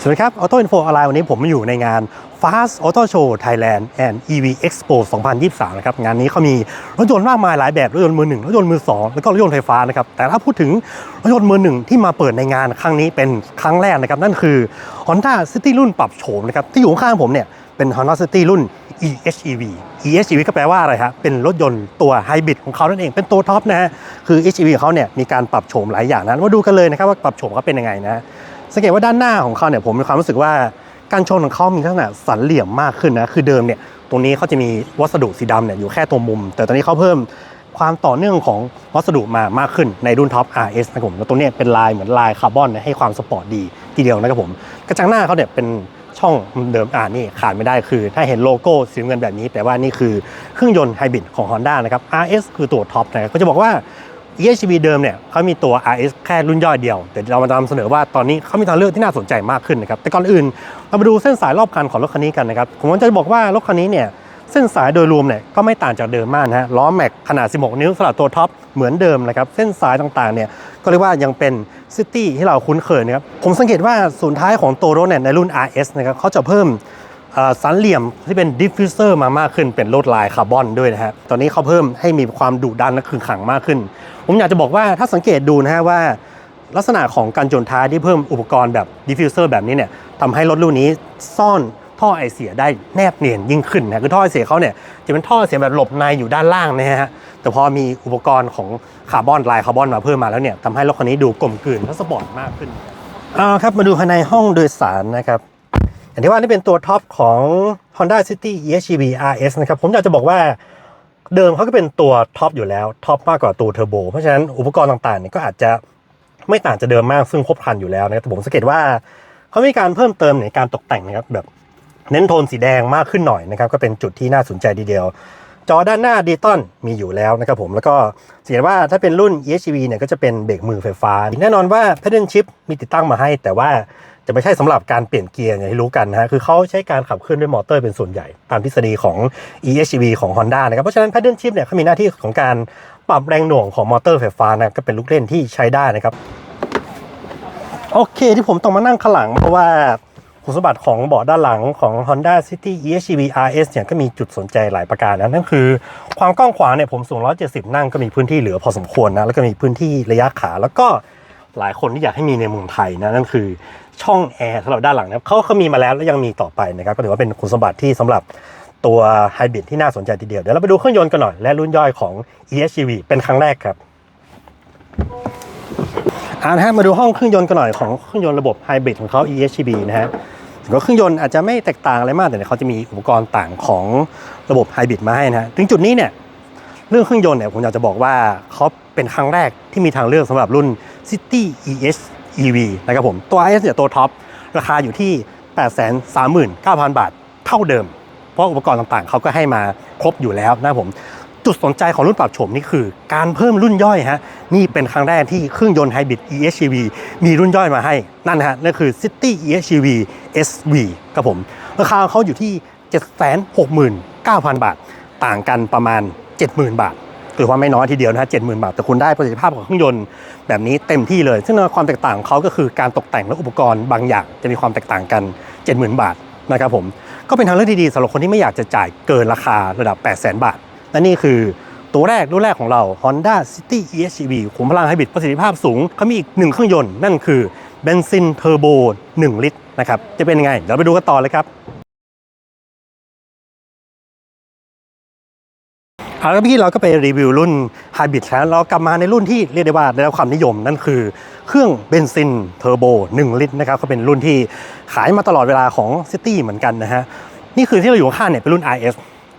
สวัสดีครับ Auto Info ออนไลน์วันนี้ผมมาอยู่ในงาน Fast Auto Show Thailand and EV Expo 2023 นะครับ งานนี้เขามีรถยนต์มากมายหลายแบบ รถยนต์มือหนึ่งรถยนต์มือสองแล้วก็รถยนต์ไฟฟ้านะครับ แต่ถ้าพูดถึงรถยนต์มือหนึ่งที่มาเปิดในงานครั้งนี้เป็นครั้งแรกนะครับ นั่นคือ Honda City รุ่นปรับโฉมนะครับ ที่อยู่ข้างผมเนี่ยเป็น Honda City รุ่น EHEV EHEV ก็แปลว่าอะไรครับเป็นรถยนต์ตัวไฮบริดของเขานั่นเอง เป็นตัวท็อปนะฮะ คือ EHEV ของเขาเนี่ยมีการปรับโฉมหลายอย่างนะมาดูกันเลยนะครับว่าปรับโฉมเขาเป็นยังไงนะ สังเกตว่าด้านหน้าของเขาเนี่ยผมมีความรู้สึกว่าการชนของเขามีลักษณะสันเหลี่ยมมากขึ้นนะคือเดิมเนี่ยตรงนี้เขาจะมีวัสดุสีดำเนี่ยอยู่แค่ตรงมุม แต่ตอนนี้เขาเพิ่มความต่อเนื่องของวัสดุมามากขึ้นในรุ่นท็อป RS นะครับผมแล้วตรงนี้เป็นลายเหมือนลายคาร์บอนให้ความสปอร์ตดีทีเดียวนะครับผมกระจังหน้าเขาเนี่ยเป็นช่องเดิมอ่านี่ขาดไม่ได้คือ ถ้าเห็นโลโก้สีเงินแบบนี้แปลว่านี่คือเครื่องยนต์ไฮบริดของ Honda นะครับ RS คือตัวท็อปนะครับก็จะบอกว่า EHV เดิมเนี่ยเขามีตัว RS แค่รุ่นย่อยเดียว แต่เรามานำเสนอว่าตอนนี้เขามีทางเลือกที่น่าสนใจมากขึ้นนะครับ แต่ก่อนอื่นเรามาดูเส้นสายรอบคันของรถคันนี้กันนะครับ ผมจะบอกว่ารถคันนี้เนี่ยเส้นสายโดยรวมเนี่ยก็ไม่ต่างจากเดิมมากนะฮะล้อแม็กขนาด 16 นิ้วสำหรับตัวท็อปเหมือนเดิมนะครับเส้นสายต่างๆเนี่ยก็เรียกว่ายังเป็นซิตี้ที่เราคุ้นเคยนะครับผมสังเกตว่าส่วนท้ายของตัวรถเนี่ยในรุ่น RS นะครับเขาจะเพิ่ม สันเหลี่ยมที่เป็นดิฟฟิวเซอร์มามากขึ้นเป็นลวดลายคาร์บอนด้วยนะฮะตอนนี้เขาเพิ่มให้มีความดุดันและขึงขังมากขึ้น ผมอยากจะบอกว่าถ้าสังเกตดูนะฮะว่า ลักษณะของการจนท้ายที่เพิ่มอุปกรณ์แบบดิฟฟิวเซอร์แบบนี้เนี่ยทำให้รถรุ่นนี้ซ่อนท่อไอเสียได้แนบเนียนยิ่งขึ้นนะคือท่อไอเสียเขาเนี่ยจะเป็นท่อไอเสียแบบหลบในอยู่ด้านล่างนะฮะแต่พอมีอุปกรณ์ของคาร์บอนลายคาร์บอนมาเพิ่มมาแล้วเนี่ยทำให้รถคันนี้ดูกลมกลืนและสปอร์ตมากขึ้นเอาครับมาดูภายในห้องโดยสารนะครับ อย่างที่ว่านี่เป็นตัวท็อปของ Honda City EHEV RS นะครับ ผมอยากจะบอกว่าเดิมเขาก็เป็นตัวท็อปอยู่แล้วท็อปมากกว่าตัวเทอร์โบเพราะฉะนั้นอุปกรณ์ต่างๆเนี่ยก็อาจจะไม่ต่างจากเดิมมากซึ่งครบครันอยู่แล้วนะครับแต่ผมสังเกตว่าเขามีการเพิ่มเติมในการตกแต่งนะครับแบบเน้นโทนสีแดงมากขึ้นหน่อยนะครับก็เป็นจุดที่น่าสนใจทีเดียว จอด้านหน้าดิจิตอลมีอยู่แล้วนะครับผมแล้วก็เสังเกตว่าถ้าเป็นรุ่น EHEV เนี่ยก็จะเป็นเบรกมือไฟฟ้า แน่นอนว่า Pedal Shift มีติดตั้งมาให้ แต่ว่า จะไม่ใช่สำหรับการเปลี่ยนเกียร์อย่างที่รู้กันนะฮะคือเขาใช้การขับเคลื่อนด้วยมอเตอร์เป็นส่วนใหญ่ ตามทฤษฎีของ EHEV ของ Honda นะครับเพราะฉะนั้น Pedal Shift เนี่ยเขามีหน้าที่ของการปรับแรงหน่วงของมอเตอร์ไฟฟ้านะก็เป็นลูกเล่นที่ใช้ได้นะครับโอเคที่ผมต้องมานั่งข้างหลังเพราะว่าคุณสมบัติของเบาะด้านหลังของ Honda City EHEV RS เนี่ยก็มีจุดสนใจหลายประการนะนั่นคือ ความกว้างขวางเนี่ยผมสูง 170 นั่งก็มีพื้นที่เหลือพอสมควรนะแล้วก็มีพื้นที่ระยะขาแล้วก็ หลายคนที่อยากให้มีในเมืองไทยนะนั่นคือช่องแอร์สำหรับด้านหลังนะครับเขาเขามีมาแล้วและยังมีต่อไปนะครับก็ถือว่าเป็นคุณสมบัติที่สำหรับตัวไฮบริดที่น่าสนใจทีเดียว เดี๋ยวเราไปดูเครื่องยนต์กันหน่อย และรุ่นย่อยของ EHEV เป็นครั้งแรกครับอ่านะฮะมาดูห้องเครื่องยนต์กันหน่อยของเครื่องยนต์ระบบไฮบริดของเขา EHEV นะฮะถึงว่าเครื่องยนต์อาจจะไม่แตกต่างอะไรมากแต่เขาจะมีอุปกรณ์ต่างของระบบไฮบริดมาให้นะฮะถึงจุดนี้เนี่ยเรื่องเครื่องยนต์เนี่ยผมอยากจะบอกว่าเขาเป็นครั้งแรกที่มีทางเลือกสำหรับรุ่น City ES EV นะครับผม ตัว IS เนี่ยตัวท็อป ราคาอยู่ที่ 839,000 บาทเท่าเดิม เพราะอุปกรณ์ต่างๆ เขาก็ให้มาครบอยู่แล้วนะครับผม จุดสนใจของรุ่นปรับโฉมนี่คือ การเพิ่มรุ่นย่อยฮะ นี่เป็นครั้งแรกที่เครื่องยนต์ไฮบริด EHEV มีรุ่นย่อยมาให้ นั่นนะฮะ นั่นคือ City EHEV SV ครับผม ราคาเขาอยู่ที่ 769,000 บาท ต่างกันประมาณ 70,000 บาท ถือว่าไม่น้อยทีเดียวนะฮะ70,000บาท แต่คุณได้ประสิทธิภาพของเครื่องยนต์แบบนี้เต็มที่เลย ซึ่งความแตกต่างของเขาก็คือการตกแต่งและอุปกรณ์บางอย่างจะมีความแตกต่างกัน 70,000 บาทนะครับผมก็เป็นทางเลือกที่ดีสำหรับคนที่ไม่อยากจะจ่ายเกินราคาระดับ 800,000 บาทและนี่คือตัวแรกรุ่นแรกของเรา Honda City EHEV ขุมพลังไฮบริดประสิทธิภาพสูงเขามีอีกหนึ่งเครื่องยนต์ นั่นคือเบนซินเทอร์โบ 1 ลิตรนะครับจะเป็นยังไงเดี๋ยวไปดูกันต่อเลยครับ เอาละพี่เราก็ไปรีวิวรุ่นไฮบริดแล้วเรากลับมาในรุ่นที่เรียกได้ว่าได้รับความนิยมนั่นคือเครื่องเบนซินเทอร์โบ 1 ลิตรนะครับก็เป็นรุ่นที่ขายมาตลอดเวลาของ City เหมือนกันนะฮะนี่คือที่เราอยู่ข้างเนี่ยเป็นรุ่น RS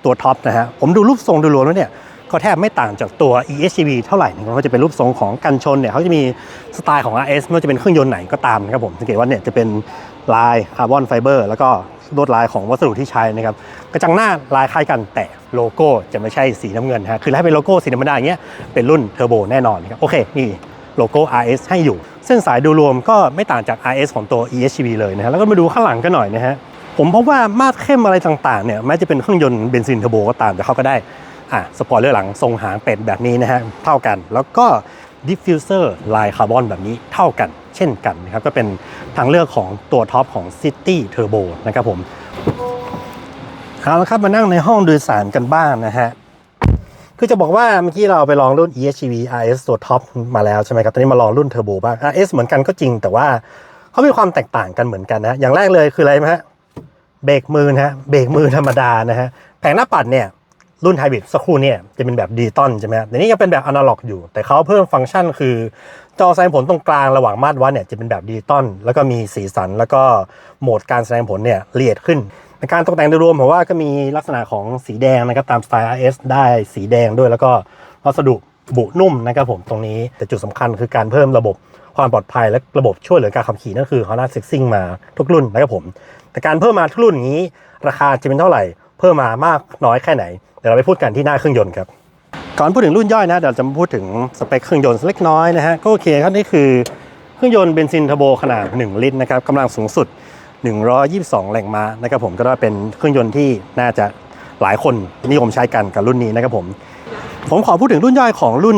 ตัวท็อปนะฮะผมดูรูปทรงดยรวมแล้วเนี่ยก็แทบไม่ต่างจากตัว EHEV เท่าไหร่นะครับก็จะเป็นรูปทรงของกันชนเนี่ยเขาจะมีสไตล์ของ RS ไม่ว่าจะเป็นเครื่องยนต์ไหนก็ตามนะครับผมสังเกตว่าเนี่ยจะเป็น ลายคาร์บอนไฟเบอร์แล้วก็ลวดลายของวัสดุที่ใช้นะครับกระจังหน้าลายคล้ายกันแต่โลโก้จะไม่ใช่สีน้ำเงินฮะคือถ้าเป็นโลโก้สีธรรมดาอย่างเงี้ยเป็นรุ่นเทอร์โบแน่นอนนะครับโอเคนี่โลโก้ RS ให้อยู่ เส้นสายโดยรวมก็ไม่ต่างจาก RS ของตัว EHV เลยนะฮะแล้วก็มาดูข้างหลังกันหน่อยนะฮะผมพบว่ามาดเข้มอะไรต่างๆเนี่ยแม้จะเป็นเครื่องยนต์เบนซินเทอร์โบก็ตามแต่เขาก็ได้อะสปอยเลอร์หลังทรงหางเป็ดแบบนี้นะฮะเท่ากัน แล้วก็ดิฟฟิวเซอร์ลายคาร์บอนแบบนี้เท่ากัน เช่นกันนะครับก็เป็นทางเลือกของตัวท็อปของ City Turbo นะครับผมเอาละครับมานั่งในห้องโดยสารกันบ้างนะฮะคือจะบอกว่าเมื่อกี้เราไปลองรุ่น EHEV RS ตัวท็อปมาแล้วใช่ไหมครับตอนนี้มาลองรุ่นเทอร์โบบ้าง RS เหมือนกันก็จริงแต่ว่าเขามีความแตกต่างกันเหมือนกันนะอย่างแรกเลยคืออะไรไหมฮะเบรกมือนะฮะเบรกมือธรรมดานะฮะแผงหน้าปัดเนี่ยรุ่นไฮบริดสักครู่เนี่ยจะเป็นแบบดิจิตอลใช่ไหมครับแต่นี้ยังเป็นแบบอนาล็อกอยู่ แต่เขาเพิ่มฟังก์ชันคือ จอแสดงผลตรงกลางระหว่างมาตรวัดเนี่ยจะเป็นแบบดิจิตอลแล้วก็มีสีสัน แล้วก็โหมดการแสดงผลเนี่ยละเอียดขึ้นในการตกแต่งโดยรวมผมว่าก็มีลักษณะของสีแดงนะครับตามสไตล์ RS ได้สีแดงด้วย แล้วก็วัสดุบุนุ่มนะครับผมตรงนี้แต่จุดสำคัญคือการเพิ่มระบบความปลอดภัยและระบบช่วยเหลือการขับขี่นั่นคือ Honda Sexing มาทุกรุ่นนะครับผม แต่การเพิ่มมาทุกรุ่นอย่างนี้ ราคาจะเป็นเท่าไหร่ เพิ่มมามากน้อยแค่ไหนเดี๋ยวเราไปพูดกันที่หน้าเครื่องยนต์ครับ ก่อนพูดถึงรุ่นย่อยนะเดี๋ยวจะมาพูดถึงสเปคเครื่องยนต์เล็กน้อยนะฮะก็โอเคครับนี่คือเครื่องยนต์เบนซินเทอร์โบขนาด 1 ลิตรนะครับกำลังสูงสุด 122 แรงม้านะครับผมก็ได้เป็นเครื่องยนต์ที่น่าจะหลายคนนิยมใช้กันกับรุ่นนี้นะครับผมผมขอพูดถึงรุ่นย่อยของรุ่น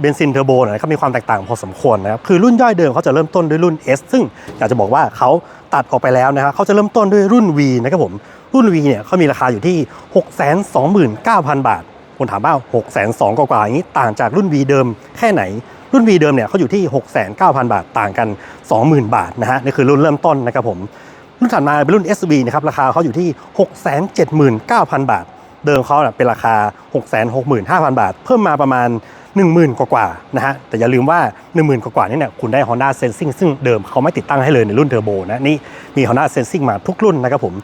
เบนซินเทอร์โบหน่อยนะครับมีความแตกต่างพอสมควรนะครับคือรุ่นย่อยเดิมเขาจะเริ่มต้นด้วยรุ่น S ซึ่งอยากจะบอกว่าเขาตัดออกไปแล้วนะครับเขาจะเริ่มต้นด้วยรุ่น V นะครับผมรุ่น V เนี่ยเขามีราคาอยู่ที่ 629,000 บาท คนถามว่า602,000กว่าๆอย่างนี้ต่างจากรุ่น V เดิมแค่ไหน รุ่น V เดิมเนี่ยเขาอยู่ที่609,000 บาทต่างกัน 20,000 บาทนะฮะนี่คือรุ่นเริ่มต้นนะครับผมรุ่นถัดมาเป็นรุ่น SV นะครับราคาเขาอยู่ที่ 679,000 บาท เดิมเขาน่ะเป็นราคา 665,000 บาท เพิ่มมาประมาณ 10,000 กว่าๆนะฮะแต่อย่าลืมว่า 10,000 กว่าๆนี่เนี่ยคุณได้ Honda Sensing ซึ่งเดิมเขาไม่ติดตั้งให้เลยในรุ่นเทอร์โบนะนี่มี Honda Sensing มาทุกรุ่นนะครับผม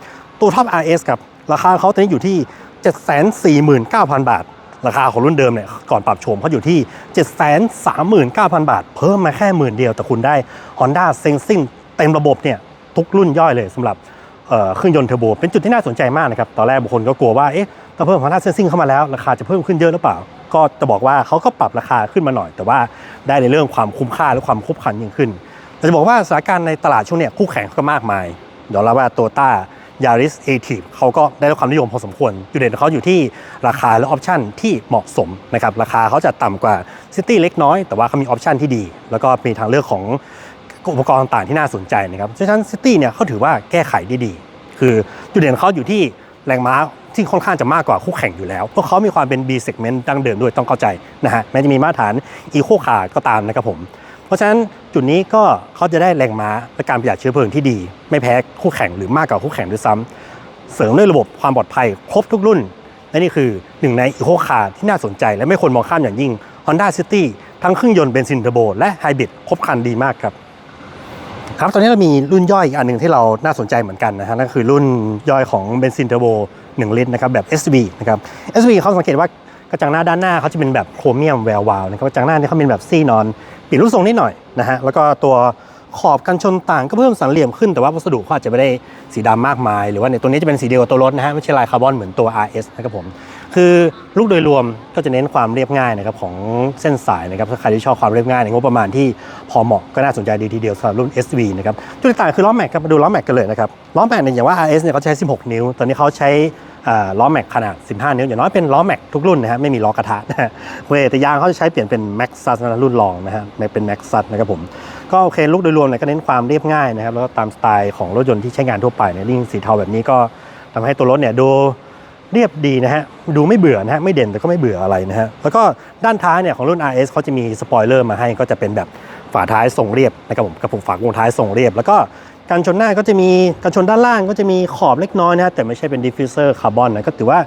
ตัวท็อป RS ครับราคาเขาตอนนี้อยู่ที่ 749,000 บาท ราคาของรุ่นเดิมเนี่ยก่อนปรับโฉมเขาอยู่ที่ 739,000 บาท เพิ่มมาแค่หมื่นเดียว แต่คุณได้ Honda Sensing เต็มระบบเนี่ยทุกรุ่นย่อยเลยสำหรับเครื่องยนต์เทอร์โบเป็นจุดที่น่าสนใจมากนะครับ ตอนแรกบางคนก็กลัวว่า เอ๊ะ ถ้าเพิ่ม Honda Sensing เข้ามาแล้ว ราคาจะเพิ่มขึ้นเยอะหรือเปล่า ก็จะบอกว่าเขาก็ปรับราคาขึ้นมาหน่อย แต่ว่าได้ในเรื่องความคุ้มค่าและความคุบคันยิ่งขึ้นแต่จะบอกว่าสถานการณ์ในตลาดช่วงเนี้ยคู่แข่งก็มากมายเดี๋ยวเราว่าโตต้า ยาริสเอทีฟเขาก็ได้รับความนิยมพอสมควรจุดเด่นของเขาอยู่ที่ราคาและออปชันที่เหมาะสมนะครับราคาเขาจะต่ำกว่าซิตี้เล็กน้อย แต่ว่าเขามีออปชันที่ดี แล้วก็มีทางเลือกของอุปกรณ์ต่างที่น่าสนใจนะครับฉะนั้นซิตี้เนี่ยเขาถือว่าแก้ไขได้ดี คือจุดเด่นของเขาอยู่ที่แรงม้าที่ค่อนข้างจะมากกว่าคู่แข่งอยู่แล้ว เพราะเขามีความเป็น B segment ดั้งเดิมด้วยต้องเข้าใจนะฮะแม้จะมีมาตรฐาน Eco Car ก็ตามนะครับผม เพราะฉะนั้นจุดนี้ก็เขาจะได้แรงม้าและการประหยัดเชื้อเพลิงที่ดี ไม่แพ้คู่แข่งหรือมากกว่าคู่แข่งด้วยซ้ำเสริมด้วยระบบความปลอดภัยครบทุกรุ่น และนี่คือหนึ่งในอีโคคาร์ที่น่าสนใจและไม่ควรมองข้ามอย่างยิ่ง Honda City ทั้งเครื่องยนต์เบนซินเทอร์โบและไฮบริดครบคันดีมากครับครับ ตอนนี้เรามีรุ่นย่อยอีกอันหนึ่งที่เราน่าสนใจเหมือนกันนะฮะนั่นคือรุ่นย่อยของเบนซินเทอร์โบ1 ลิตรนะครับแบบ SV นะครับ SV เขาสังเกตว่ากระจังหน้าด้านหน้าเขาจะเป็นแบบโครเมียมแวววาวนะครับกระจังหน้านี่เขาเป็นแบบซี่นอน เปลี่ยนรูปทรงนิดหน่อยนะฮะแล้วก็ตัวขอบกันชนต่างก็เพิ่มสันเหลี่ยมขึ้นแต่ว่าวัสดุเขาอาจจะไม่ได้สีดำมากมาย หรือว่าในตัวนี้จะเป็นสีเดียวกับตัวรถนะฮะไม่ใช่ลายคาร์บอนเหมือนตัว RS นะครับผมคือลูกโดยรวมก็จะเน้นความเรียบง่ายนะครับของเส้นสายนะครับถ้าใครที่ชอบความเรียบง่ายในงบประมาณที่พอเหมาะก็น่าสนใจดีทีเดียวสำหรับรุ่น SV นะครับจุดต่างคือล้อแม็กครับมาดูล้อแม็กกันเลยนะครับล้อแม็กเนี่ยอย่างว่า RS เนี่ยเขาใช้ 16 นิ้วตอนนี้เขาใช้ ล้อแม็กขนาด 15 นิ้วอย่างน้อยเป็นล้อแม็กทุกรุ่นนะฮะไม่มีล้อกระทะนะฮะเวแต่ยางเขาจะใช้เปลี่ยนเป็นแม็กซัสนรุ่นรองนะฮะไม่เป็นแม็กซัสนะครับผมก็โอเคลูกโดยรวมเนี่ยก็เน้นความเรียบง่ายนะครับแล้วก็ตามสไตล์ของรถยนต์ที่ใช้งานทั่วไปเนี่ยยิ่งสีเทาแบบนี้ก็ทำให้ตัวรถเนี่ยดูเรียบดีนะฮะดูไม่เบื่อนะฮะไม่เด่นแต่ก็ไม่เบื่ออะไรนะฮะแล้วก็ด้านท้ายเนี่ยของรุ่น RS เขาจะมีสปอยเลอร์มาให้ก็จะเป็นแบบฝาท้ายทรงเรียบนะครับผมกับผมฝากวงท้ายทรงเรียบ แล้วก็ กันชนหน้าก็จะมีกันชนด้านล่างก็จะมีขอบเล็กน้อยนะแต่ไม่ใช่เป็นดิฟฟิวเซอร์คาร์บอนนะก็ถือว่า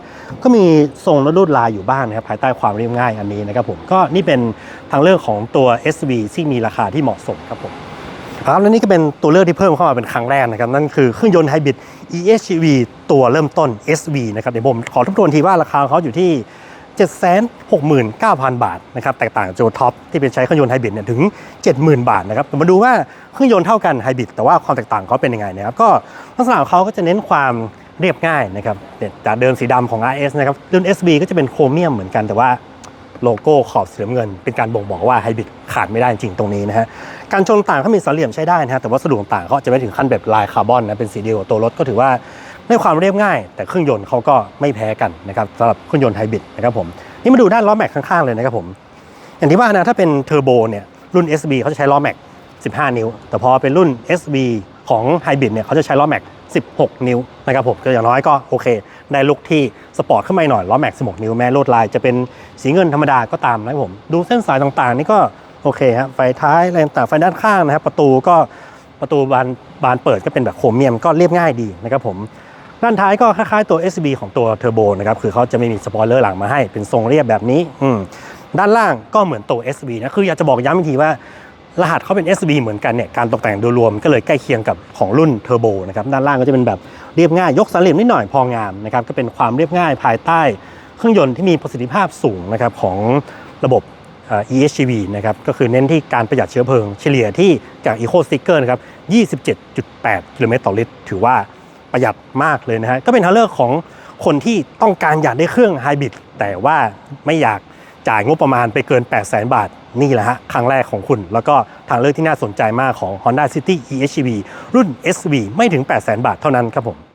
ก็มีทรงและลวดลายอยู่บ้างนะครับภายใต้ความเรียบง่ายอันนี้นะครับผมก็นี่เป็นทางเลือกของตัว SV ที่มีราคาที่เหมาะสมครับผมครับและนี่ก็เป็นตัวเลือกที่เพิ่มเข้ามาเป็นครั้งแรกนะครับ นั่นคือเครื่องยนต์ไฮบริด EHEV ตัวเริ่มต้น SV นะครับเดี๋ยวผมขอทบทวนทีว่าราคาเขาอยู่ที่ 769,000 บาทนะครับแตกต่างจากโจท็อปที่เป็นใช้เครื่องยนต์ไฮบริดเนี่ยถึง 70,000 บาทนะครับมาดูว่าเครื่องยนต์เท่ากันไฮบริดแต่ว่าความแตกต่างเขาเป็นยังไงนะครับก็ลักษณะของเขาก็จะเน้นความเรียบง่ายนะครับจากเดิมสีดำของ RS นะครับรุ่น SV ก็จะเป็นโครเมียมเหมือนกันแต่ว่าโลโก้ขอบสีน้ำเงิน เป็นการบ่งบอกว่าไฮบริดขาดไม่ได้จริงตรงนี้นะฮะการชนต่างเขามีสันเหลี่ยมใช้ได้นะฮะแต่วัสดุต่างเขาจะไม่ถึงขั้นแบบลายคาร์บอนนะเป็นสีเดียวกับตัวรถก็ถือว่า ได้ความเรียบง่าย แต่เครื่องยนต์เขาก็ไม่แพ้กันนะครับสำหรับเครื่องยนต์ไฮบริดนะครับผมนี่มาดูด้านล้อแม็กข้างๆเลยนะครับผมอย่างที่ว่านะถ้าเป็นเทอร์โบเนี่ยรุ่น SB เขาจะใช้ล้อแม็ก15 นิ้ว แต่พอเป็นรุ่น SV ของ Hybrid เนี่ยเขาจะใช้ล้อแม็ก16 นิ้วนะครับผมก็อย่างน้อยก็โอเค ได้ลุกที่สปอร์ตขึ้นมาหน่อยล้อแม็ก16 นิ้วแม้ลวดลายจะเป็นสีเงินธรรมดาก็ตามนะครับผมดูเส้นสายต่างๆ นี่ก็โอเคฮะไฟท้ายอะไรต่างไฟด้านข้างนะครับประตูก็ประตูบานบานเปิดก็เป็นแบบโครเมียมก็เรียบง่ายดีนะครับผม ด้านท้ายก็คล้ายๆตัว SB ของตัวเทอร์โบนะครับ คือเขาจะไม่มีสปอยเลอร์หลังมาให้ เป็นทรงเรียบแบบนี้อืด้านล่างก็เหมือนตัว SB นะ คืออยากจะบอกย้ำอีกทีว่ารหัสเขาเป็น SB เหมือนกันเนี่ย การตกแต่งโดยรวมก็เลยใกล้เคียงกับของรุ่นเทอร์โบนะครับ ด้านล่างก็จะเป็นแบบเรียบง่าย ยกสันเหลี่ยมนิดหน่อยพองามนะครับ ก็เป็นความเรียบง่ายภายใต้เครื่องยนต์ที่มีประสิทธิภาพสูงนะครับของระบบเอ่อ EHEV นะครับ ก็คือเน้นที่การประหยัดเชื้อเพลิง เฉลี่ยที่จาก Eco Sticker นะครับ 27.8 กิโลเมตรต่อลิตร ถือว่า ประหยัดมากเลยนะฮะก็เป็นทางเลือกของคนที่ต้องการอยากได้เครื่องไฮบริดแต่ว่าไม่อยากจ่ายงบประมาณไปเกิน 8 0 0 0 0นบาท นี่แหละฮะครั้งแรกของคุณ แล้วก็ทางเลือกที่น่าสนใจมากของ Honda City e-hv รุ่น SV ไม่ถึง 8 0 0 0 0นบาทเท่านั้นครับผม